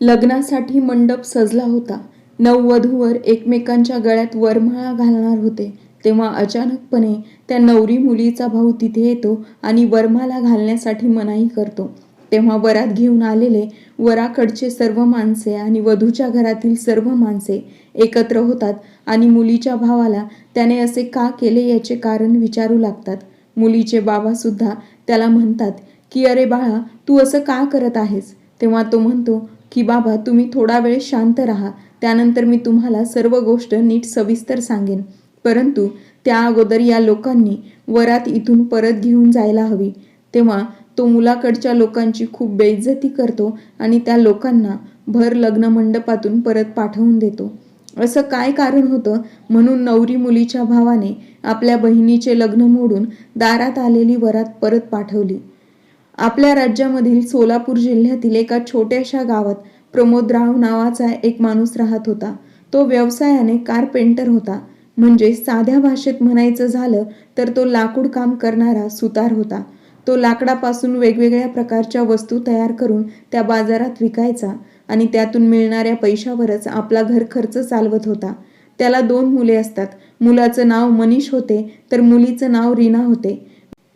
लग्नासाठी मंडप सजला होता. नववधूवर एकमेकांच्या गळ्यात वरमाळा घालणार होते. तेव्हा अचानकपणे त्या नवरी मुलीचा भाऊ तिथे येतो आणि वरमाला घालण्यासाठी मनाई करतो. तेव्हा वरात घेऊन आलेले वराकडचे सर्व माणसे आणि वधूच्या घरातील सर्व माणसे एकत्र होतात आणि मुलीच्या भावाला त्याने असे का केले याचे कारण विचारू लागतात. मुलीचे बाबा सुद्धा त्याला म्हणतात की अरे बाळा तू असं का करत आहेस? तेव्हा तो म्हणतो की बाबा तुम्ही थोडा वेळ शांत राहा. त्यानंतर मी तुम्हाला सर्व गोष्ट नीट सविस्तर सांगेन. परंतु त्या अगोदर या लोकांनी वरात इथून परत घेऊन जायला हवी. तेव्हा तो मुलाकडच्या लोकांची खूप बेइज्जती करतो आणि त्या लोकांना भर लग्न मंडपातून परत पाठवून देतो. असं काय कारण होतं? म्हणून नवरी मुलीच्या भावाने आपल्या बहिणीचे लग्न मोडून दारात आलेली वरात परत पाठवली. आपल्या राज्यामधील सोलापूर जिल्ह्यातील एका छोट्याशा गावात प्रमोदराव नावाचा एक माणूस राहत होता. तो व्यवसायाने कारपेंटर होता. म्हणजे साध्या भाषेत म्हणायचं झालं तर तो लाकूड काम करणारा सुतार होता. तो लाकडापासून वेगवेगळ्या प्रकारच्या वस्तू तयार करून त्या बाजारात विकायचा आणि त्यातून मिळणाऱ्या पैशावरच आपला घर खर्च चालवत होता. त्याला दोन मुले असतात. मुलाचं नाव मनीष होते तर मुलीचं नाव रीना होते.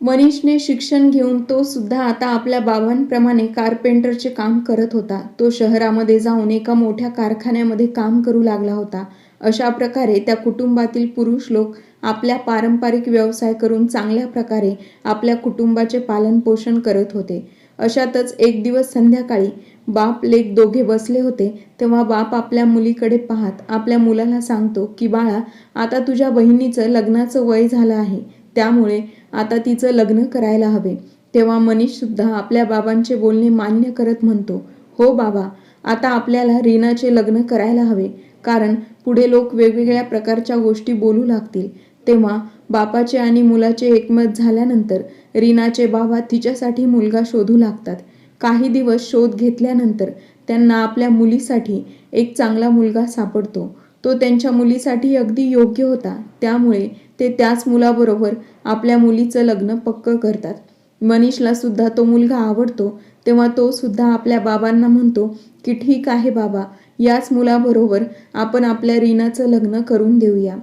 मनीषने शिक्षण घेऊन तो सुद्धा आता आपल्या बाबांप्रमाणे कारपेंटरचे काम करत होता. तो शहरामध्ये जाऊन एका मोठ्या कारखान्यामध्ये काम करू लागला होता. अशा प्रकारे त्या कुटुंबातील पुरुष लोक आपल्या पारंपरिक व्यवसाय करून चांगल्या प्रकारे आपल्या कुटुंबाचे पालनपोषण करत होते. अशातच एक दिवस संध्याकाळी बाप लेख दोघे बसले होते. तेव्हा बाप आपल्या मुलीकडे पाहत आपल्या मुलाला सांगतो की बाळा आता तुझ्या बहिणीचं लग्नाचं वय झालं आहे. त्यामुळे आता तिचं लग्न करायला हवे. तेव्हा मनीषसुद्धा आपल्या बाबांचे बोलणे मान्य करत म्हणतो हो बाबा आता आपल्याला रीनाचे लग्न करायला हवे. कारण पुढे लोक वेगवेगळ्या प्रकारच्या गोष्टी बोलू लागतील. तेव्हा बापाचे आणि मुलाचे एकमत झाल्यानंतर रीनाचे बाबा तिच्यासाठी मुलगा शोधू लागतात. काही दिवस शोध घेतल्यानंतर त्यांना आपल्या मुलीसाठी एक चांगला मुलगा सापडतो. तो त्यांच्या मुलीसाठी अगदी योग्य होता. त्यामुळे ते त्याच मुलाबरोबर आपल्या मुलीचं लग्न पक्क करतात. मनीषला सुद्धा तो मुलगा आवडतो तेव्हा तो सुद्धा आपल्या बाबांना म्हणतो की ठीक आहे बाबा याच मुलाबरोबर आपण आपल्या रीनाचं लग्न करून देऊया.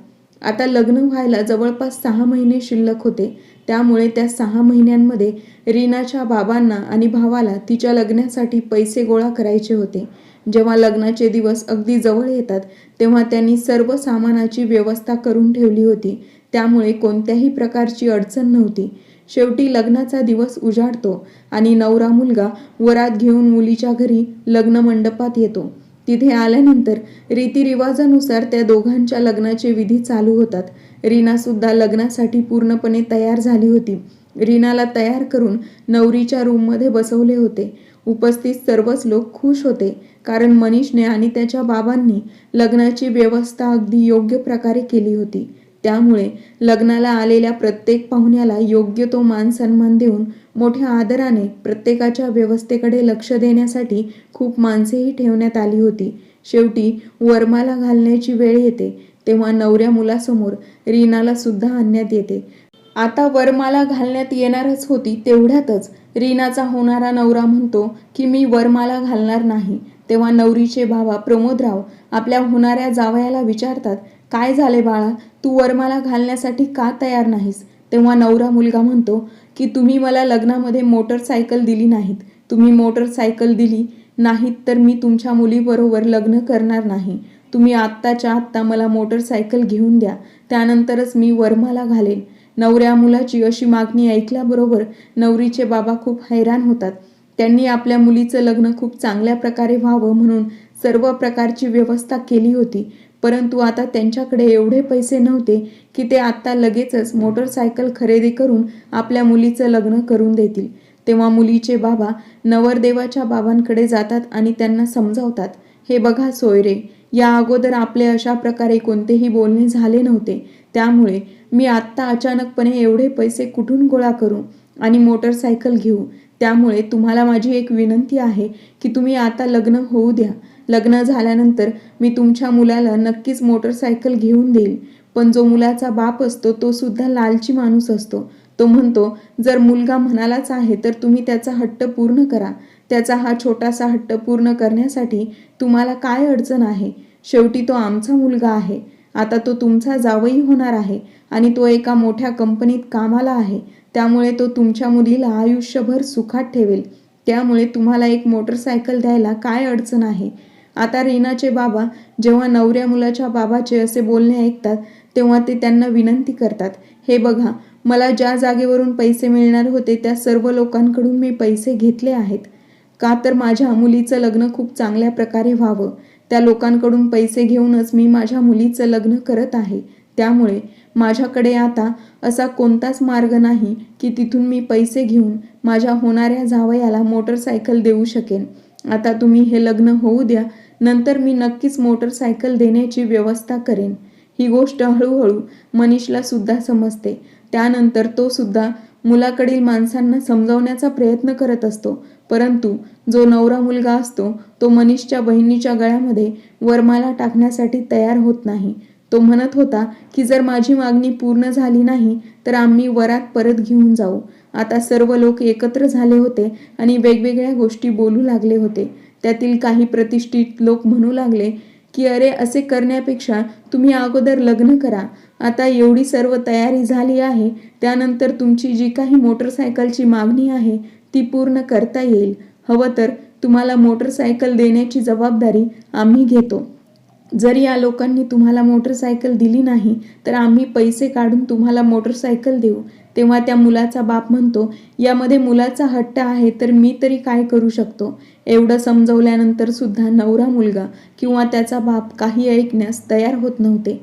आता लग्न व्हायला जवळपास सहा महिने शिल्लक होते. त्यामुळे त्या सहा महिन्यांमध्ये रीनाच्या बाबांना आणि भावाला तिच्या लग्नासाठी पैसे गोळा करायचे होते. जेव्हा लग्नाचे दिवस अगदी जवळ येतात तेव्हा त्यांनी सर्व सामानाची व्यवस्था करून ठेवली होती. त्यामुळे कोणत्याही प्रकारची अडचण नव्हती. शेवटी लग्नाचा दिवस उजाडतो आणि नवरा मुलगा वरात घेऊन मुलीच्या घरी लग्न मंडपात येतो. तिथे आल्यानंतर रीतिरिवाजानुसार त्या दोघांच्या लग्नाचे विधी चालू होतात. रीना सुद्धा लग्नासाठी पूर्णपणे तयार झाली होती. रीनाला तयार करून नवरीच्या रूममध्ये बसवले होते. उपस्थित सर्वच लोक खुश होते कारण मनीषने आणि त्याच्या बाबांनी लग्नाची व्यवस्था अगदी योग्य प्रकारे केली होती. त्यामुळे लग्नाला आलेल्या प्रत्येक पाहुण्याला योग्य तो मान सन्मान देऊन मोठ्या आदराने प्रत्येकाच्या व्यवस्थेकडे लक्ष देण्यासाठी खूप माणसेही ठेवण्यात आली होती. शेवटी वरमाला घालण्याची वेळ येते तेव्हा नवऱ्या मुलासमोर रीनाला सुद्धा आणण्यात येते. आता वरमाला घालण्यात येणारच होती तेवढ्यातच रीनाचा होणारा नवरा म्हणतो की मी वरमाला घालणार नाही. तेव्हा नवरीचे बाबा प्रमोदराव आपल्या होणाऱ्या जावयाला विचारतात काय झाले बाळा? तू वरमाला घालण्यासाठी का तयार नाहीस? तेव्हा नवरा मुलगा म्हणतो की तुम्ही मला लग्नामध्ये मोटरसायकल दिली नाहीत. तुम्ही मोटरसायकल दिली नाहीत तर मी तुमच्या मुलीबरोबर लग्न करणार नाही. तुम्ही आत्ताच्या आत्ता मला मोटरसायकल घेऊन द्या. त्यानंतरच मी वरमाला घालेन. नवऱ्या मुलाची अशी मागणी ऐकल्याबरोबर नवरीचे बाबा खूप हैराण होतात. त्यांनी आपल्या मुलीचं लग्न खूप चांगल्या प्रकारे व्हावं म्हणून सर्व प्रकारची व्यवस्था केली होती. परंतु आता त्यांच्याकडे एवढे पैसे नव्हते की ते आत्ता लगेचच मोटरसायकल खरेदी करून आपल्या मुलीचं लग्न करून देतील. तेव्हा मुलीचे बाबा नवरदेवाच्या बाबांकडे जातात आणि त्यांना समजावतात हे बघा सोयरे या अगोदर आपले अशा प्रकारे कोणतेही बोलणे झाले नव्हते. त्यामुळे मी आत्ता अचानकपणे एवढे पैसे कुठून गोळा करू आणि मोटरसायकल घेऊ? त्यामुळे तुम्हाला माझी एक विनंती आहे की तुम्ही आता लग्न होऊ द्या. लग्न झाल्यानंतर मी तुमच्या मुलाला नक्कीच मोटरसायकल घेऊन देईल. पण जो मुलाचा बाप असतो तो सुद्धा लालची माणूस असतो. तो म्हणतो जर मुलगा म्हणालाच आहे तर तुम्ही त्याचा हट्ट पूर्ण करा. त्याचा हा छोटासा हट्ट पूर्ण करण्यासाठी तुम्हाला काय अडचण आहे? शेवटी तो आमचा मुलगा आहे. आता तो तुमचा जावई होणार आहे आणि तो एका मोठ्या कंपनीत कामाला आहे. त्यामुळे तो तुमच्या मुलीला आयुष्यभर सुखात ठेवेल. त्यामुळे तुम्हाला एक मोटरसायकल द्यायला काय अडचण आहे? आता रीनाचे बाबा जेव्हा नवऱ्या मुलाच्या बाबाचे असे बोलणे ऐकतात तेव्हा ते त्यांना विनंती करतात हे बघा मला ज्या जागेवरून पैसे मिळणार होते त्या सर्व लोकांकडून मी पैसे घेतले आहेत. का तर माझ्या मुलीचं लग्न खूप चांगल्या प्रकारे व्हावं. त्या लोकांकडून पैसे घेऊनच मी माझ्या मुलीचं लग्न करत आहे. त्यामुळे माझ्याकडे आता असा कोणताच मार्ग नाही की तिथून मी पैसे घेऊन माझ्या होणाऱ्या जावयाला मोटरसायकल देऊ शकेन. आता तुम्ही हे लग्न होऊ द्या नंतर मी नक्कीच मोटरसायकल देण्याची व्यवस्था करेन. ही गोष्ट हळूहळू मनीषला सुद्धा समजते. त्यानंतर तो सुद्धा मुलाकडील माणसांना समजावण्याचा प्रयत्न करत असतो. परंतु जो नवरा मुलगा असतो तो मनीषच्या बहिणीच्या गळ्यामध्ये वरमाला टाकण्यासाठी तयार होत नाही. तो म्हणत होता की जर माझी मागणी पूर्ण झाली नाही तर आम्ही वरात परत घेऊन जाऊ. आता सर्व लोक एकत्र झाले होते आणि वेगवेगळ्या गोष्टी बोलू लागले होते. त्यातील काही प्रतिष्ठित लोक म्हणू लागले की अरे असे करण्यापेक्षा तुम्ही अगोदर लग्न करा. आता एवढी सर्व तयारी झाली आहे त्यानंतर तुमची जी काही मोटरसायकलची मागणी आहे ती पूर्ण करता येईल. हवं तर तुम्हाला मोटरसायकल देण्याची जबाबदारी आम्ही घेतो. जर या लोकांनी तुम्हाला मोटरसायकल दिली नाही तर आम्ही पैसे काढून तुम्हाला मोटरसायकल देऊ. तेव्हा त्या मुलाचा बाप म्हणतो यामध्ये मुलाचा हट्ट आहे तर मी तरी काय करू शकतो? एवढं समजवल्यानंतर सुद्धा नवरा मुलगा किंवा त्याचा बाप काही ऐकण्यास तयार होत नव्हते.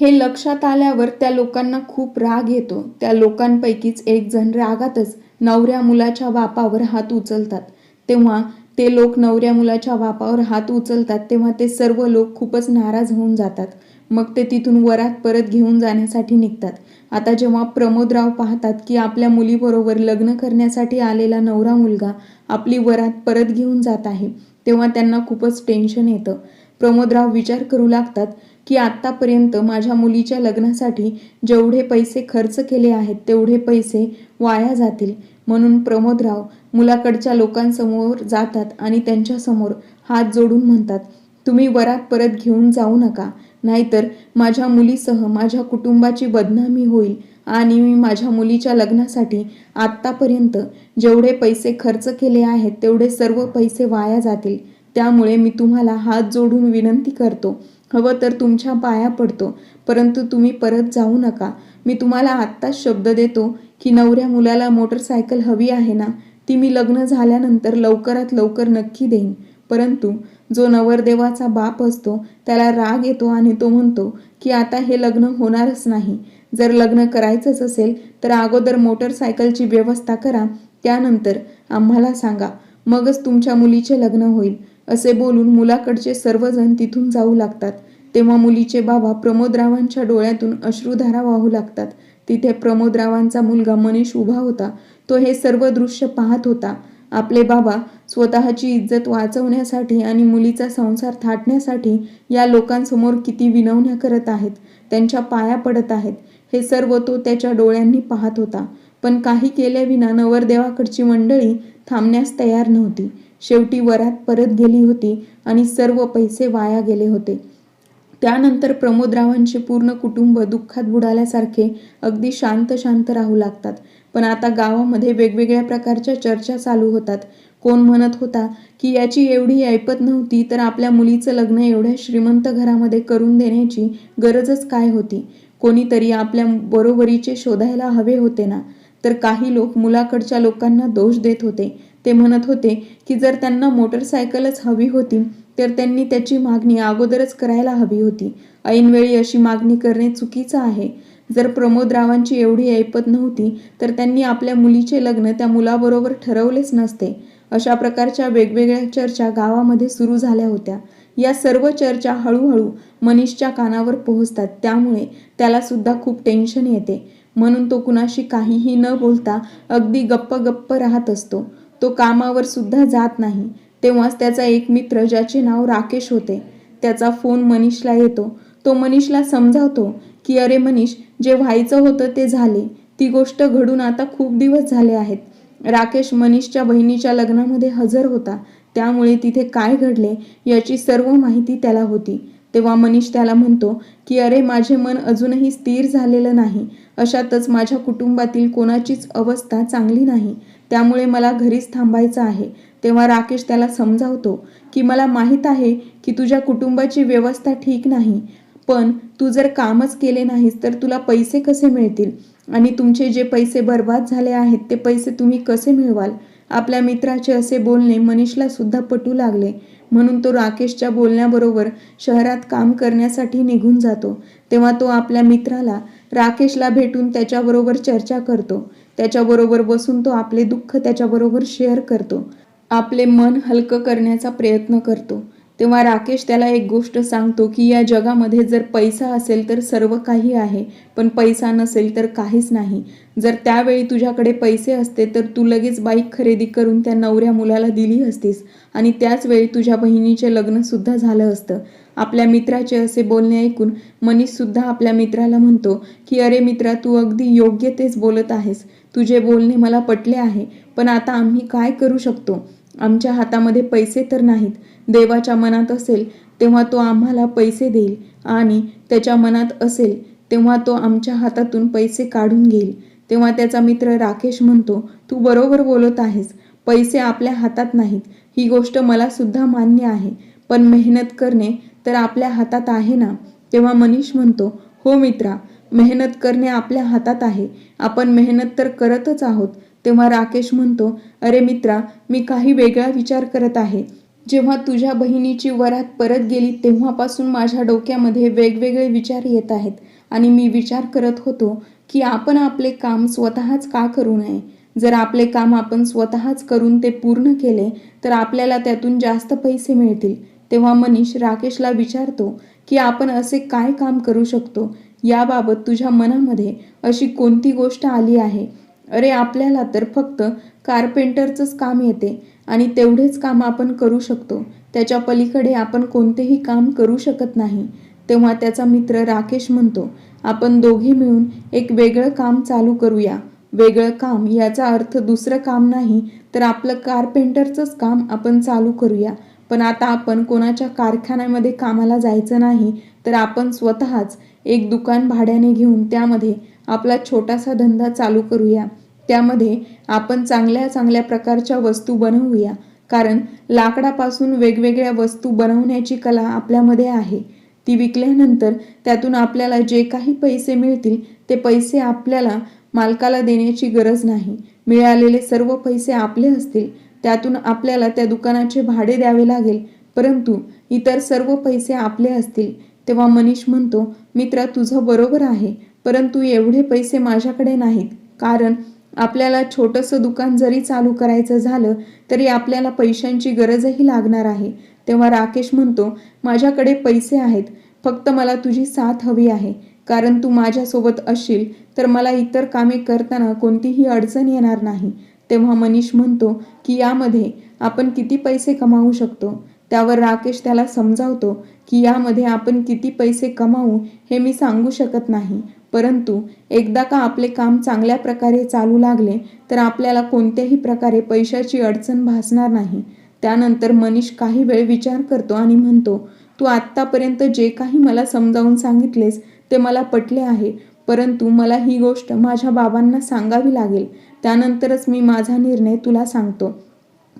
हे लक्षात आल्यावर त्या लोकांना खूप राग येतो. त्या लोकांपैकीच एक जण रागातच नवऱ्या मुलाच्या बापावर हात उचलतात. तेव्हा ते लोक नवऱ्या मुलाच्या बापावर हात उचलतात तेव्हा ते सर्व लोक खूपच नाराज होऊन जातात. मग ते तिथून वरात परत घेऊन जाण्यासाठी निघतात. आता जेव्हा प्रमोदराव पाहतात की आपल्या मुलीबरोबर लग्न करण्यासाठी आलेला नवरा मुलगा आपली वरात परत घेऊन जात आहे. तेव्हा त्यांना खूपच टेन्शन येतं. प्रमोदराव विचार करू लागतात की आत्तापर्यंत माझ्या मुलीच्या लग्नासाठी जेवढे पैसे खर्च केले आहेत तेवढे पैसे वाया जातील. म्हणून प्रमोदराव मुलाकडच्या लोकांसमोर जातात आणि त्यांच्यासमोर हात जोडून म्हणतात तुम्ही वरात परत घेऊन जाऊ नका. नाहीतर माझ्या मुलीसह माझ्या कुटुंबाची बदनामी होईल. आणि मी माझ्या मुलीच्या लग्नासाठी आत्तापर्यंत जेवढे पैसे खर्च केले आहेत तेवढे सर्व पैसे वाया जातील. त्यामुळे मी तुम्हाला हात जोडून विनंती करतो. हवं तर तुमच्या पाया पडतो परंतु तुम्ही परत जाऊ नका. मी तुम्हाला आत्ताच शब्द देतो की नवऱ्या मुलाला मोटरसायकल हवी आहे ना ती मी लग्न झाल्यानंतर लवकरात लवकर नक्की देईन. परंतु जो नवरदेवाचा बाप असतो त्याला राग येतो आणि तो म्हणतो की आता हे लग्न होणारच नाही. जर लग्न करायचंच असेल तर अगोदर मोटरसायकलची व्यवस्था करा. त्यानंतर आम्हाला सांगा मगच तुमच्या मुलीचे लग्न होईल असे बोलून मुलाकडचे सर्वजण तिथून जाऊ लागतात. तेव्हा मुलीचे बाबा प्रमोदरावांच्या डोळ्यातून अश्रुधारा वाहू लागतात. तिथे प्रमोदरावांचा मुलगा मनीष उभा होता. तो हे सर्व दृश्य पाहत होता. आपले बाबा स्वतःची इज्जत वाचवण्यासाठी आणि मुलीचा संसार थाटण्यासाठी या लोकांसमोर किती विनवण्या करत आहेत त्यांच्या पाया पडत आहेत. हे सर्व तो त्याच्या डोळ्यांनी पाहत होता. पण काही केल्याविना नवरदेवाकडची मंडळी थांबण्यास तयार नव्हती. शेवटी वरात परत गेली होती आणि सर्व पैसे वाया गेले होते. त्यानंतर प्रमोदरावांचे पूर्ण कुटुंब दुःखात बुडाल्यासारखे अगदी शांत शांत राहू लागतात. पण आता गावामध्ये वेगवेगळ्या प्रकारच्या चर्चा चालू होतात. कोण म्हणत होता की याची एवढी ऐपत नव्हती तर आपल्या मुलीचं लग्न एवढ्या श्रीमंत घरामध्ये करून देण्याची गरजच काय होती? कोणीतरी आपल्या बरोबरीचे शोधायला हवे होते ना तर काही लोक मुलाकडच्या लोकांना दोष देत होते. ते म्हणत होते की जर त्यांना मोटरसायकलच हवी होती तर त्यांनी त्याची मागणी अगोदरच करायला हवी होती. ऐनवेळी अशी मागणी करणे चुकीचं आहे. जर प्रमोदरावांची एवढी ऐपत नव्हती तर त्यांनी आपल्या मुलीचे लग्न त्या मुलाबरोबर ठरवलेच नसते. अशा प्रकारच्या वेगवेगळ्या चर्चा गावामध्ये सुरू झाल्या होत्या. या सर्व चर्चा हळूहळू मनीषच्या कानावर पोहोचतात. त्यामुळे त्याला सुद्धा खूप टेन्शन येते. म्हणून तो कुणाशी काहीही न बोलता अगदी गप्प गप्प राहत असतो. तो कामावर सुद्धा जात नाही. तेव्हाच त्याचा एक मित्र ज्याचे नाव राकेश होते त्याचा फोन मनीषला येतो. तो मनीषला समजावतो की अरे मनीष जे व्हायचं होतं ते झाले. ती गोष्ट घडून आता खूप दिवस झाले आहेत. राकेश मनीषच्या बहिणीच्या लग्नामध्ये हजर होता. त्यामुळे तिथे काय घडले याची सर्व माहिती त्याला होती. तेव्हा मनीष त्याला म्हणतो की अरे माझे मन अजूनही स्थिर झालेलं नाही. अशातच माझ्या कुटुंबातील कोणाचीच अवस्था चांगली नाही. त्यामुळे मला घरीच थांबायचं आहे. तेव्हा राकेश त्याला समजावतो की मला माहीत आहे की तुझ्या कुटुंबाची व्यवस्था ठीक नाही. पण तू जर कामच केले नाहीस तर तुला पैसे कसे मिळतील? आणि तुमचे जे पैसे बर्बाद झाले आहेत ते पैसे तुम्ही कसे मिळवाल? आपल्या मित्राचे असे बोलणे मनीषला सुद्धा पटू लागले. म्हणून तो राकेशच्या बोलण्याबरोबर शहरात काम करण्यासाठी निघून जातो. तेव्हा तो आपल्या मित्राला राकेशला भेटून त्याच्याबरोबर चर्चा करतो. त्याच्याबरोबर बसून तो आपले दुःख त्याच्याबरोबर शेअर करतो. आपले मन हलकं करण्याचा प्रयत्न करतो. तेव्हा राकेश त्याला एक गोष्ट सांगतो की या जगामध्ये जर पैसा असेल तर सर्व काही आहे पण पैसा नसेल तर काहीच नाही. जर त्यावेळी तुझ्याकडे पैसे असते तर तू लगेच बाईक खरेदी करून त्या नवऱ्या मुलाला दिली असतीस आणि त्याच वेळी तुझ्या बहिणीचे लग्नसुद्धा झालं असतं. आपल्या मित्राचे असे बोलणे ऐकून मनीषसुद्धा आपल्या मित्राला म्हणतो की अरे मित्रा तू अगदी योग्य तेच बोलत आहेस. तुझे बोलणे मला पटले आहे पण आता आम्ही काय करू शकतो? आमच्या हातामध्ये पैसे तर नाहीत. देवाच्या मनात असेल तेव्हा तो आम्हाला पैसे देईल. आणि त्याच्या मनात असेल तेव्हा तो आमच्या हातातून पैसे काढून घेईल. तेव्हा त्याचा मित्र राकेश म्हणतो तू बरोबर बोलत आहेस. पैसे आपल्या हातात नाहीत. ही गोष्ट मला सुद्धा मान्य आहे. पण मेहनत करणे तर आपल्या हातात आहे ना? तेव्हा मनीष म्हणतो हो मित्रा मेहनत करणे आपल्या हातात आहे. आपण मेहनत तर करतच आहोत. तेव्हा राकेश म्हणतो अरे मित्रा मी काही वेगळा विचार करत आहे. जेव्हा तुझ्या बहिणीची वरात परत गेली तेव्हापासून माझ्या डोक्यामध्ये वेगवेगळे विचार येत आहेत. आणि मी विचार करत होतो की आपण आपले काम स्वतःच का करू नये? जर आपले काम आपण स्वतःच करून ते पूर्ण केले तर आपल्याला त्यातून जास्त पैसे मिळतील. तेव्हा मनीष राकेशला विचारतो की आपण असे काय काम करू शकतो? याबाबत तुझ्या मनामध्ये अशी कोणती गोष्ट आली आहे? अरे आपल्याला तर फक्त कार्पेंटरचंच काम येते आणि तेवढेच काम आपण करू शकतो. त्याच्या पलीकडे आपण कोणतेही काम करू शकत नाही. तेव्हा त्याचा मित्र राकेश म्हणतो आपण दोघे मिळून एक वेगळं काम चालू करूया. वेगळं काम याचा अर्थ दुसरं काम नाही तर आपलं कार्पेंटरचंच काम आपण चालू करूया. पण आता आपण कोणाच्या कारखान्यामध्ये कामाला जायचं नाही तर आपण स्वतःच एक दुकान भाड्याने घेऊन त्यामध्ये आपला छोटासा धंदा चालू करूया. त्यामध्ये आपण चांगल्या चांगल्या प्रकारच्या वस्तू बनवूया. कारण लाकडापासून वेगवेगळ्या वस्तू बनवण्याची कला आपल्यामध्ये आहे. ती विकल्यानंतर त्यातून आपल्याला जे काही पैसे मिळतील ते पैसे आपल्याला मालकाला देण्याची गरज नाही. मिळालेले सर्व पैसे आपले असतील त्यातून आपल्याला त्या दुकानाचे भाडे द्यावे लागेल. परंतु इतर सर्व पैसे आपले असतील. तेव्हा मनीष म्हणतो मित्रा तुझं बरोबर आहे. परंतु एवढे पैसे माझ्याकडे नाहीत. कारण आपल्याला छोटंसं दुकान जरी चालू करायचं झालं तरी आपल्याला पैशांची गरजही लागणार आहे. तेव्हा राकेश म्हणतो माझ्याकडे पैसे आहेत. फक्त मला तुझी साथ हवी आहे. कारण तू माझ्यासोबत असशील तर मला इतर कामे करताना कोणतीही अडचण येणार नाही. तेव्हा मनीष म्हणतो की यामध्ये आपण किती पैसे कमावू शकतो? त्यावर राकेश त्याला समजावतो की यामध्ये आपण किती पैसे कमावू हे मी सांगू शकत नाही. परंतु एकदा का आपले काम चांगल्या प्रकारे चालू लागले तर आपल्याला कोणत्याही प्रकारे पैशाची अडचण भासणार नाही. त्यानंतर मनीष काही वेळ विचार करतो आणि म्हणतो तू आत्तापर्यंत जे काही मला समजावून सांगितलेस ते मला पटले आहे. परंतु मला ही गोष्ट माझ्या बाबांना सांगावी लागेल. त्यानंतरच मी माझा निर्णय तुला सांगतो.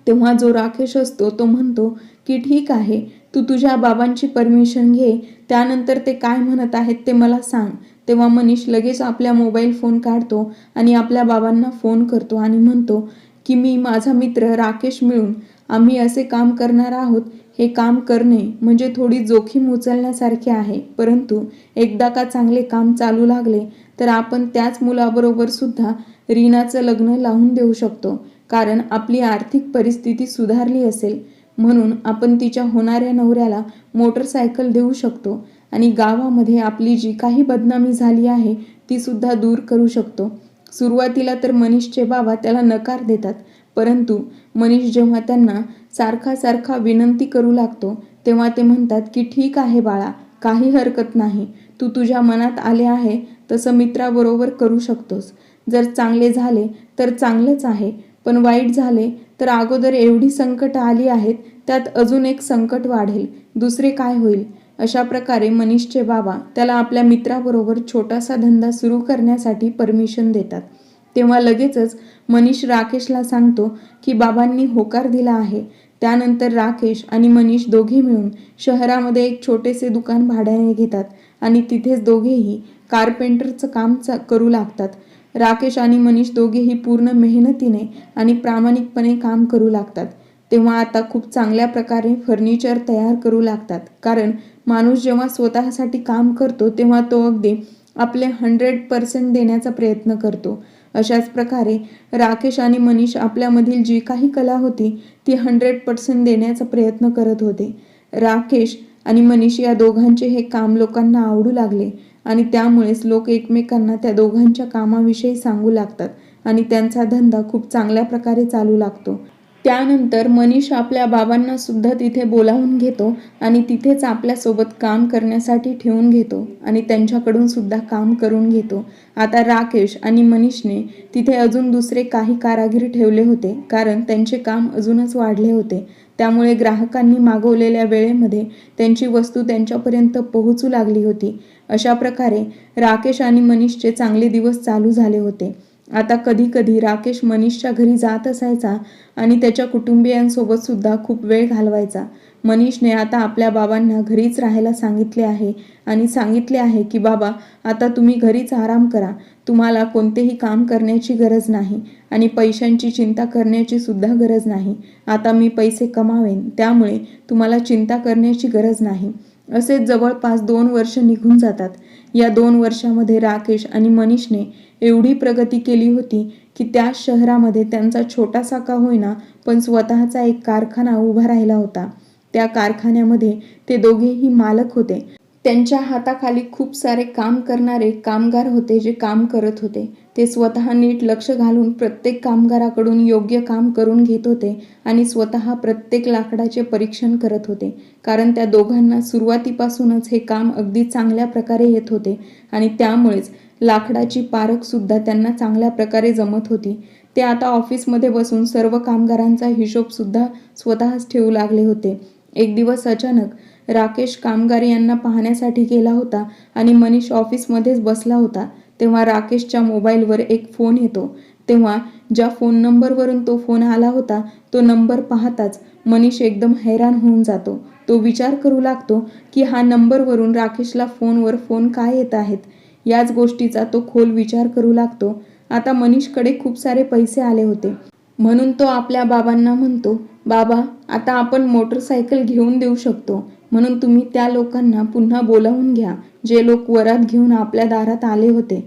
तेव्हा जो राकेश असतो तो म्हणतो की ठीक आहे. तू तुझ्या बाबांची परमिशन घे. त्यानंतर ते काय म्हणत आहेत ते मला सांग. तेव्हा मनीष लगेच आपल्या मोबाईल फोन काढतो आणि आपल्या बाबांना फोन करतो आणि म्हणतो की मी माझा मित्र राकेश मिळून आम्ही असे काम करणार आहोत. हे काम करणे म्हणजे थोडी जोखीम उचलण्यासारखे आहे. परंतु एकदा का चांगले काम चालू लागले तर आपण त्याच मुलाबरोबर सुद्धा रीनाचं लग्न लावून देऊ शकतो. कारण आपली आर्थिक परिस्थिती सुधारली असेल. म्हणून आपण तिच्या होणाऱ्या नवऱ्याला मोटरसायकल देऊ शकतो आणि गावामध्ये आपली जी काही बदनामी झाली आहे ती सुद्धा दूर करू शकतो. सुरुवातीला तर मनीषचे बाबा त्याला नकार देतात परंतु मनीष जेव्हा त्यांना सारखा सारखा विनंती करू लागतो तेव्हा ते म्हणतात की ठीक आहे बाळा काही हरकत नाही. तू तुझ्या मनात आले आहे तसं मित्राबरोबर करू शकतोस. जर चांगले झाले तर चांगलंच आहे. पण वाईट झाले तर अगोदर एवढी संकट आली आहेत त्यात अजून एक संकट वाढेल. दुसरे काय होईल? अशा प्रकारे मनीषचे बाबा त्याला आपल्या मित्राबरोबर छोटासा धंदा सुरू करण्यासाठी परमिशन देतात. तेव्हा लगेचच मनीष राकेशला सांगतो की बाबांनी होकार दिला आहे. त्यानंतर राकेश आणि मनीष दोघे मिळून शहरामध्ये एक छोटेसे दुकान भाड्याने घेतात आणि तिथेच दोघेही कार्पेंटरचं काम चा करू लागतात. राकेश आणि मनीष दोघेही पूर्ण मेहनतीने आणि प्रामाणिकपणे काम करू लागतात. तेव्हा आता खूप चांगल्या प्रकारे फर्निचर तयार करू लागतात. कारण माणूस जेव्हा स्वतःसाठी काम करतो तेव्हा तो अगदी आपले हंड्रेड पर्सेंट देण्याचा प्रयत्न करतो. अशाच प्रकारे राकेश आणि मनीष आपल्यामधील जी काही कला होती ती हंड्रेड पर्सेंट देण्याचा प्रयत्न करत होते. राकेश आणि मनीष या दोघांचे हे काम लोकांना आवडू लागले. आणि त्यामुळेच लोक एकमेकांना त्या दोघांच्या कामाविषयी सांगू लागतात आणि त्यांचा धंदा खूप चांगल्या प्रकारे चालू लागतो. त्यानंतर मनीष आपल्या बाबांना सुद्धा तिथे बोलावून घेतो आणि तिथेच आपल्यासोबत काम करण्यासाठी ठेवून घेतो आणि त्यांच्याकडून सुद्धा काम करून घेतो. आता राकेश आणि मनीषने तिथे अजून दुसरे काही कारागीर ठेवले होते कारण त्यांचे काम अजूनच वाढले होते. त्यामुळे ग्राहकांनी मागवलेल्या वेळेमध्ये त्यांची वस्तू त्यांच्यापर्यंत पोहोचू लागली होती. अशा प्रकारे राकेश आणि मनीषचे चांगले दिवस चालू झाले होते. आता कधी कधी राकेश मनीषच्या घरी जात असायचा आणि त्याच्या कुटुंबियांसोबत सुद्धा खूप वेळ घालवायचा. मनीषने आता आपल्या बाबांना घरीच राहायला सांगितले आहे आणि सांगितले आहे की बाबा आता तुम्ही घरीच आराम करा. तुम्हाला कोणतेही काम करण्याची गरज नाही आणि पैशांची चिंता करण्याची सुद्धा गरज नाही. आता मी पैसे कमावेन. त्यामुळे तुम्हाला चिंता करण्याची गरज नाही. असे जवळपास दोन वर्ष निघून जातात. या दोन वर्षामध्ये राकेश आणि मनीषने एवढी प्रगती केली होती की त्या शहरामध्ये त्यांचा छोटासा का होईना पण स्वतःचा एक कारखाना उभा राहिला होता. त्या कारखान्यामध्ये ते दोघेही मालक होते. त्यांच्या हाताखाली खूप सारे काम करणारे कामगार होते जे काम करत होते. ते स्वतः नीट लक्ष घालून प्रत्येक कामगाराकडून योग्य काम करून घेत होते आणि स्वतः प्रत्येक लाकडाचे परीक्षण करत होते. कारण त्या दोघांना सुरुवातीपासूनच हे काम अगदी चांगल्या प्रकारे येत होते आणि त्यामुळेच लाकडाची पारखसुद्धा त्यांना चांगल्या प्रकारे जमत होती. ते आता ऑफिसमध्ये बसून सर्व कामगारांचा हिशोबसुद्धा स्वतःच ठेवू लागले होते. एक दिवस अचानक राकेश कामगार यांना पाहण्यासाठी गेला होता आणि मनीष ऑफिसमध्येच बसला होता. तेव्हा राकेशच्या मोबाईलवर एक फोन येतो. तेव्हा ज्या फोन नंबरवरून तो फोन आला होता तो नंबर पाहताच मनीष एकदम हैराण होऊन जातो. तो विचार करू लागतो की हा नंबरवरून राकेशला फोनवर फोन काय येत आहेत? याच गोष्टीचा तो खोल विचार करू लागतो. आता मनीषकडे खूप सारे पैसे आले होते. म्हणून तो आपल्या बाबांना म्हणतो बाबा आता आपण मोटरसायकल घेऊन देऊ शकतो. म्हणून तुम्ही त्या लोकांना पुन्हा बोलावून घ्या. जे लोक वरात घेऊन आपल्या दारात आले होते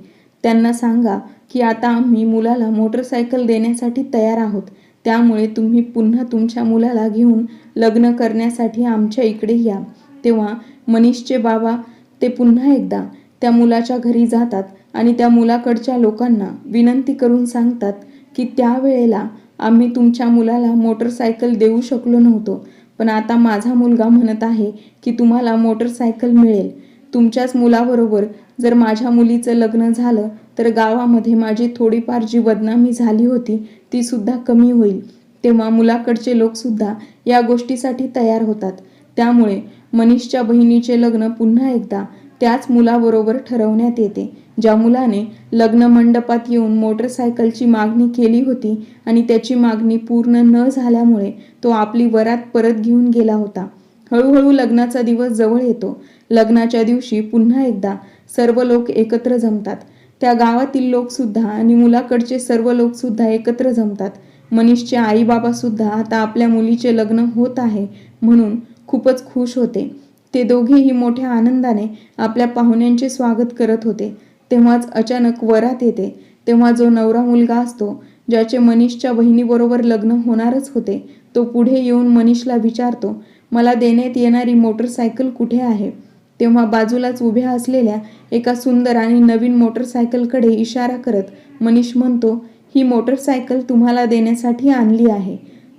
त्यांना सांगा की आता आम्ही मुलाला मोटरसायकल देण्यासाठी तयार आहोत. त्यामुळे तुम्ही पुन्हा तुमच्या मुलाला घेऊन लग्न करण्यासाठी आमच्या इकडे या. तेव्हा मनीषचे बाबा ते पुन्हा एकदा त्या मुलाच्या घरी जातात आणि त्या मुलाकडच्या लोकांना विनंती करून सांगतात की त्यावेळेला आम्ही तुमच्या मुलाला मोटरसायकल देऊ शकलो नव्हतो. पण आता माझा मुलगा म्हणत आहे की तुम्हाला मोटरसायकल मिळेल. तुमच्याच मुलाबरोबर जर माझ्या मुलीचं लग्न झालं तर गावामध्ये माझी थोडीफार जी बदनामी झाली होती ती सुद्धा कमी होईल. तेव्हा मुलाकडचे लोकसुद्धा या गोष्टीसाठी तयार होतात. त्यामुळे मनीषच्या बहिणीचे लग्न पुन्हा एकदा त्याच मुलाबरोबर ठरवण्यात येते. ज्या मुलाने लग्न मंडपात येऊन मोटरसायकलची मागणी केली होती आणि त्याची मागणी पूर्ण न झाल्यामुळे तो आपली वरात परत घेऊन गेला होता. हळूहळू लग्नाचा दिवस जवळ येतो. लग्नाच्या दिवशी पुन्हा एकदा सर्व लोक एकत्र जमतात. त्या गावातील लोकसुद्धा आणि मुलाकडचे सर्व लोकसुद्धा एकत्र जमतात. मनीषचे आईबाबासुद्धा आता आपल्या मुलीचे लग्न होत आहे म्हणून खूपच खुश होते. ते दोघेही मोठ्या आनंदाने आपल्या पाहुण्यांचे स्वागत करत होते. तेव्हाच अचानक वरात येते. तेव्हा जो नवरा मुलगा असतो ज्याचे मनीषच्या बहिणीबरोबर लग्न होणारच होते तो पुढे येऊन मनीषला विचारतो मला देण्यात येणारी मोटरसायकल कुठे आहे? तेव्हा बाजूलाच उभ्या असलेल्या एका सुंदर आणि नवीन मोटरसायकलकडे इशारा करत मनीष म्हणतो ही मोटरसायकल तुम्हाला देण्यासाठी आणली आहे.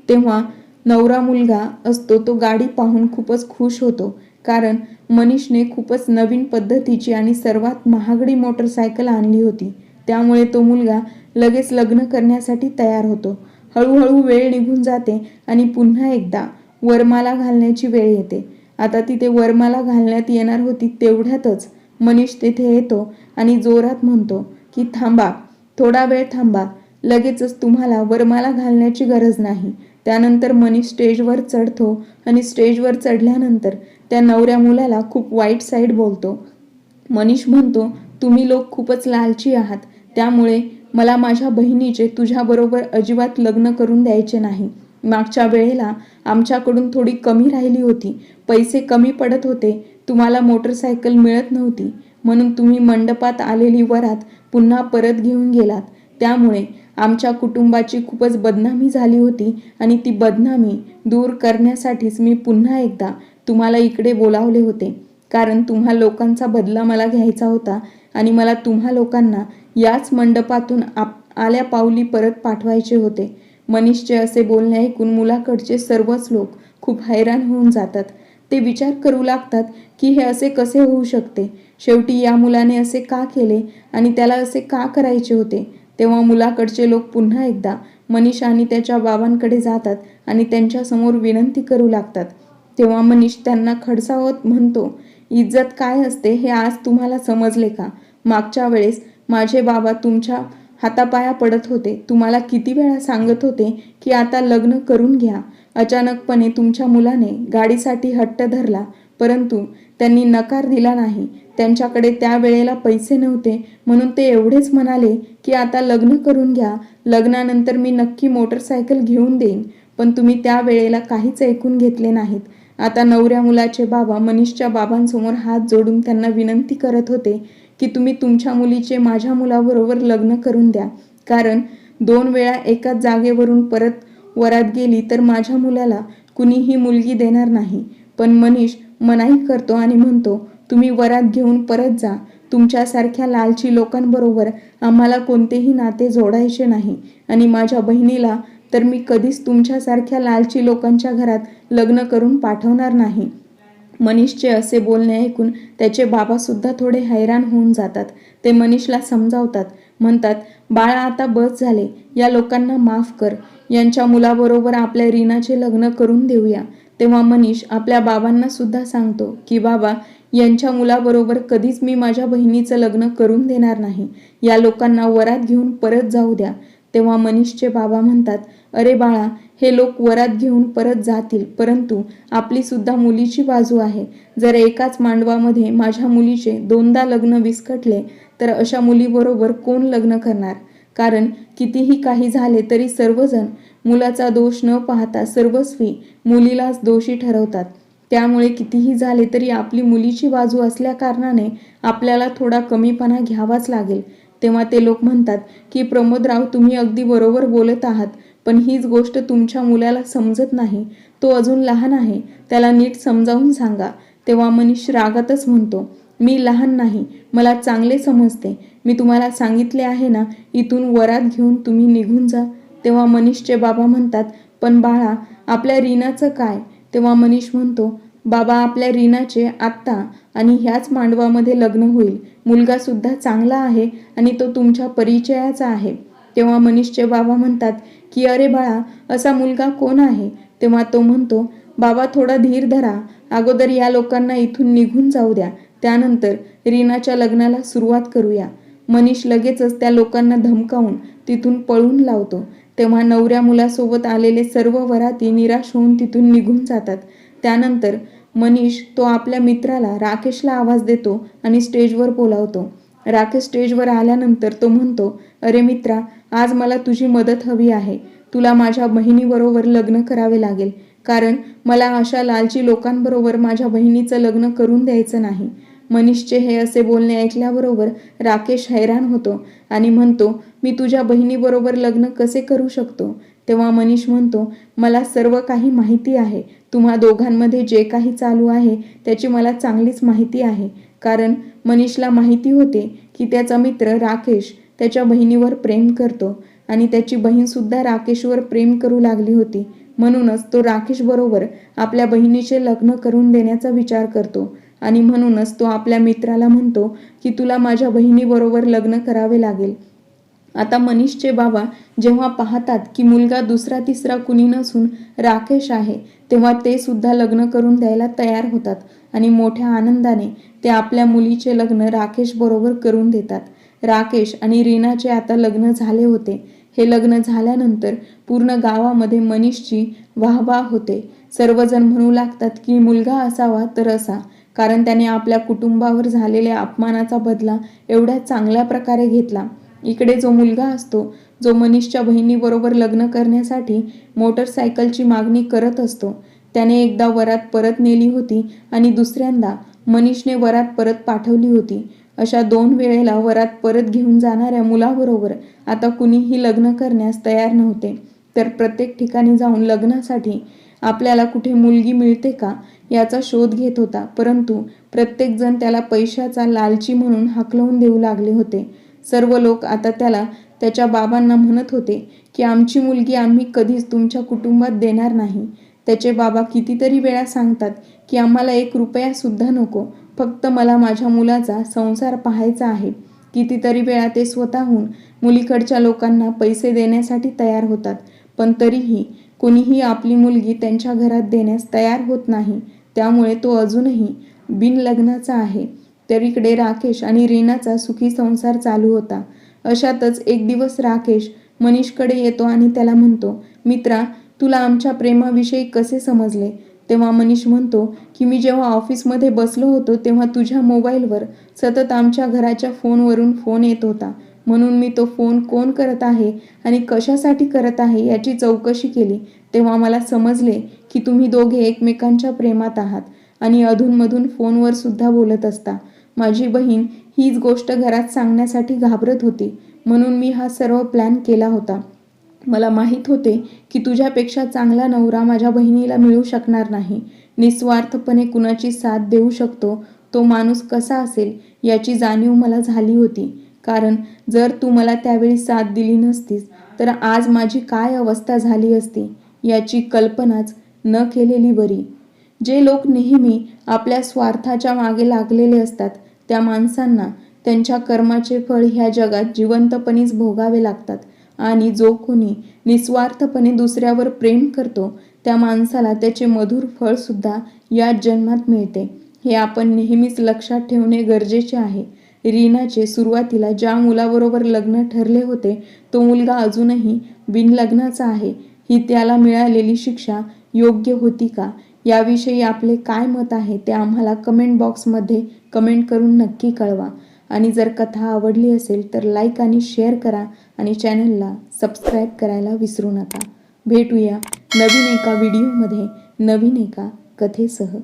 तेव्हा नवरा मुलगा असतो तो गाडी पाहून खूपच खुश होतो. कारण मनीषने खूपच नवीन पद्धतीची आणि सर्वात महागडी मोटरसायकल आणली होती. त्यामुळे तो मुलगा लगेच लग्न करण्यासाठी तयार होतो. हळूहळू वेळ निघून जाते आणि पुन्हा एकदा वरमाला घालण्याची वेळ येते. आता तिथे वरमाला घालण्यात येणार होती तेवढ्यातच मनीष तिथे येतो आणि जोरात म्हणतो की थांबा थोडा वेळ थांबा. लगेचच तुम्हाला वरमाला घालण्याची गरज नाही. त्यानंतर मनीष स्टेजवर चढतो आणि स्टेजवर चढल्यानंतर त्या नवऱ्या मुलाला खूप वाईट साईड बोलतो. मनीष म्हणतो तुम्ही लोक खूपच लालची आहात. त्यामुळे मला माझ्या बहिणीचे तुझ्याबरोबर अजिबात लग्न करून द्यायचे नाही. मागच्या वेळेला आमच्याकडून थोडी कमी राहिली होती. पैसे कमी पडत होते. तुम्हाला मोटरसायकल मिळत नव्हती. म्हणून तुम्ही मंडपात आलेली वरात पुन्हा परत घेऊन गेलात. त्यामुळे आमच्या कुटुंबाची खूपच बदनामी झाली होती आणि ती बदनामी दूर करण्यासाठीच मी पुन्हा एकदा तुम्हाला इकडे बोलावले होते. कारण तुम्हा लोकांचा बदला मला घ्यायचा होता आणि मला तुम्हा लोकांना याच मंडपातून आप आल्या पावली परत पाठवायचे होते. मनीषचे असे बोलणे ऐकून मुलाकडचे सर्वच लोक खूप हैराण होऊन जातात. ते विचार करू लागतात की हे असे कसे होऊ शकते? शेवटी या मुलाने असे का केले आणि त्याला असे का करायचे होते? तेव्हा मुलाकडचे लोक पुन्हा एकदा मनीष आणि त्याच्या बाबांकडे जातात आणि त्यांच्यासमोर विनंती करू लागतात. तेव्हा मनीष त्यांना खडसावत म्हणतो इज्जत काय असते हे आज तुम्हाला समजले का? मागच्या वेळेस माझे बाबा तुमच्या हातापाया पडत होते. तुम्हाला किती वेळा सांगत होते की आता लग्न करून घ्या. अचानकपणे तुमच्या मुलाने गाडीसाठी हट्ट धरला परंतु त्यांनी नकार दिला नाही. त्यांच्याकडे त्या वेळेला पैसे नव्हते. म्हणून ते एवढेच म्हणाले की आता लग्न करून घ्या. लग्नानंतर मी नक्की मोटरसायकल घेऊन देईन. पण तुम्ही त्या वेळेला काहीच ऐकून घेतले नाहीत. आता नवऱ्या मुलाचे बाबा मनीषच्या बाबांसमोर हात जोडून त्यांना विनंती करत होते की तुम्ही तुमच्या मुलीचे माझ्या मुलाबरोबर लग्न करून द्या. कारण दोन वेळा एकाच जागेवरून परत वरात गेली तर माझ्या मुलाला कुणीही मुलगी देणार नाही. पण मनीष मनाई करतो आणि म्हणतो तुम्ही वरात घेऊन परत जा. तुमच्यासारख्या लालची लोकांबरोबर आम्हाला कोणतेही नाते जोडायचे नाही आणि माझ्या बहिणीला तर मी कधीच तुमच्यासारख्या लालची लोकांच्या घरात लग्न करून पाठवणार नाही. मनीषचे असे बोलणे ऐकून त्याचे बाबासुद्धा थोडे हैराण होऊन जातात. ते मनीषला समजावतात. म्हणतात बाळा आता बस झाले. या लोकांना माफ कर. यांच्या मुलाबरोबर आपल्या रीनाचे लग्न करून देऊया. तेव्हा मनीष आपल्या बाबांना सुद्धा सांगतो की बाबा यांच्या मुलाबरोबर कधीच मी माझ्या बहिणीचं लग्न करून देणार नाही. या लोकांना वरात घेऊन परत जाऊ द्या. तेव्हा मनीषचे बाबा म्हणतात अरे बाळा हे लोक वरात घेऊन परत जातील परंतु आपली सुद्धा मुलीची बाजू आहे. जर एकाच मांडवामध्ये माझ्या मुलीचे दोनदा लग्न विस्कटले तर अशा मुलीबरोबर कोण लग्न करणार? कारण कितीही काही झाले तरी सर्वजण मुलाचा दोष न पाहता सर्वस्वी मुलीलाच दोषी ठरवतात. त्यामुळे कितीही झाले तरी आपली मुलीची बाजू असल्याकारणाने आपल्याला थोडा कमीपणा घ्यावाच लागेल. तेव्हा ते लोक म्हणतात की प्रमोदराव तुम्ही अगदी बरोबर बोलत आहात पण हीच गोष्ट तुमच्या मुलाला समजत नाही. तो अजून लहान आहे. त्याला नीट समजावून सांगा. तेव्हा मनीष रागातच म्हणतो मी लहान नाही. मला चांगले समजते. मी तुम्हाला सांगितले आहे ना इथून वरात घेऊन तुम्ही निघून जा. तेव्हा मनीषचे बाबा म्हणतात पण बाळा आपल्या रीनाचं काय? तेव्हा मनीष म्हणतो बाबा आपल्या रीनाचे आत्ता आणि ह्याच मांडवामध्ये लग्न होईल. मुलगा सुद्धा चांगला आहे आणि तो तुमच्या परिचयाचा आहे. तेव्हा मनीषचे बाबा म्हणतात की अरे बाळा असा मुलगा कोण आहे? तेव्हा तो म्हणतो बाबा थोडा धीर धरा. अगोदर या लोकांना इथून निघून जाऊ द्या. त्यानंतर रीनाच्या लग्नाला सुरुवात करूया. मनीष लगेचच त्या लोकांना धमकावून तिथून पळून लावतो. तेव्हा नवऱ्या मुलासोबत आलेले सर्व वराती निराश होऊन तिथून निघून जातात. त्यानंतर मनीष तो आपल्या मित्राला राकेशला आवाज देतो आणि स्टेजवर बोलावतो. राकेश स्टेजवर आल्यानंतर तो म्हणतो अरे मित्रा आज मला तुझी मदत हवी आहे. तुला माझ्या बहिणीबरोबर लग्न करावे लागेल. कारण मला अशा लालची लोकांबरोबर माझ्या बहिणीचं लग्न करून द्यायचं नाही. मनीषचे हे असे बोलणे ऐकल्याबरोबर राकेश हैराण होतो आणि म्हणतो मी तुझ्या बहिणीबरोबर लग्न कसे करू शकतो? तेव्हा मनीष म्हणतो मला सर्व काही माहिती आहे. तुम्हा दोघांमध्ये जे काही चालू आहे त्याची मला चांगलीच माहिती आहे. कारण मनीषला माहिती होते की त्याचा मित्र राकेश त्याच्या बहिणीवर प्रेम करतो आणि त्याची बहीणसुद्धा राकेशवर प्रेम करू लागली होती. म्हणूनच तो राकेशबरोबर आपल्या बहिणीचे लग्न करून देण्याचा विचार करतो आणि म्हणूनच तो आपल्या मित्राला म्हणतो की तुला माझ्या बहिणीबरोबर लग्न करावे लागेल. आता मनीषचे बाबा जेव्हा पाहतात की मुलगा दुसरा तिसरा कुणी नसून राकेश आहे तेव्हा ते सुद्धा लग्न करून द्यायला तयार होतात आणि मोठ्या आनंदाने ते आपल्या मुलीचे लग्न राकेश बरोबर करून देतात. राकेश आणि रीनाचे आता लग्न झाले होते. हे लग्न झाल्यानंतर पूर्ण गावामध्ये मनीषची वाहवाह होते. सर्वजण म्हणू लागतात की मुलगा असावा तर असा कारण त्याने आपल्या कुटुंबावर झालेल्या अपमानाचा बदला एवढ्या चांगल्या प्रकारे घेतला. इकडे जो मुलगा असतो जो मनीषच्या बहिणीबरोबर लग्न करण्यासाठी मोटरसायकलची मागणी करत असतो त्याने एकदा वरात परत नेली होती आणि दुसऱ्यांदा मनीषने वरात परत पाठवली होती. अशा दोन वेळेला वरात परत घेऊन जाणाऱ्या मुलाबरोबर आता कुणीही लग्न करण्यास तयार नव्हते. तर प्रत्येक ठिकाणी जाऊन लग्नासाठी आपल्याला कुठे मुलगी मिळते का याचा शोध घेत होता परंतु प्रत्येकजण त्याला पैशाचा लालची म्हणून हाकलवून देऊ लागले होते. सर्व लोक आता त्याला त्याच्या बाबांना म्हणत होते की आमची मुलगी आम्ही कधीच तुमच्या कुटुंबात देणार नाही. त्याचे बाबा कितीतरी वेळा सांगतात की आम्हाला एक रुपयासुद्धा नको. फक्त मला माझ्या मुलाचा संसार पाहायचा आहे. कितीतरी वेळा ते स्वतःहून मुलीकडच्या लोकांना पैसे देण्यासाठी तयार होतात. पण तरीही कोणीही आपली मुलगी त्यांच्या घरात देण्यास तयार होत नाही. त्यामुळे तो अजूनही बिनलग्नाचा आहे. तर इकडे राकेश आणि रीनाचा सुखी संसार चालू होता. अशातच एक दिवस राकेश मनीषकडे येतो आणि त्याला म्हणतो मित्रा तुला आमच्या प्रेमाविषयी कसे समजले? तेव्हा मनीष म्हणतो की मी जेव्हा ऑफिसमध्ये बसलो होतो तेव्हा तुझ्या मोबाईलवर सतत आमच्या घराच्या फोनवरून फोन येत होता. म्हणून मी तो फोन कोण करत आहे आणि कशासाठी करत आहे याची चौकशी केली. तेव्हा मला समजले की तुम्ही दोघे एकमेकांच्या प्रेमात आहात आणि अधूनमधून फोनवर सुद्धा बोलत असता. माझी बहीण हीच गोष्ट घरात सांगण्यासाठी घाबरत होती. म्हणून मी हा सर्व प्लॅन केला होता. मला माहीत होते की तुझ्यापेक्षा चांगला नवरा माझ्या बहिणीला मिळू शकणार नाही. निस्वार्थपणे कुणाची साथ देऊ शकतो? तो माणूस कसा असेल? याची जाणीव मला झाली होती. कारण जर तू मला त्यावेळी साथ दिली नसतीस तर आज माझी काय अवस्था झाली असती? याची कल्पनाच न केलेली बरी. जे लोक नेहमी आपल्या स्वार्थाच्या मागे लागलेले असतात त्या माणसांना त्यांच्या कर्माचे फळ ह्या जगात जिवंतपणेच भोगावे लागतात आणि जो कोणी निस्वार्थपणे दुसऱ्यावर प्रेम करतो त्या माणसाला त्याचे मधुर फळ सुद्धा या जन्मात मिळते. हे आपण नेहमीच लक्षात ठेवणे गरजेचे आहे. रीनाचे सुरुवातीला ज्या मुलाबरोबर लग्न ठरले होते तो मुलगा अजूनही बिनलग्नाचा आहे. ही त्याला मिळालेली शिक्षा योग्य होती का? याविषयी आपले काय मत आहे ते आम्हाला कमेंट बॉक्समध्ये कमेंट करून नक्की कळवा. आणि जर कथा आवडली असेल तर लाईक आणि शेअर करा आणि चॅनलला सबस्क्राईब करायला विसरू नका. भेटूया नवीन एका व्हिडिओमध्ये नवीन एका कथेसह.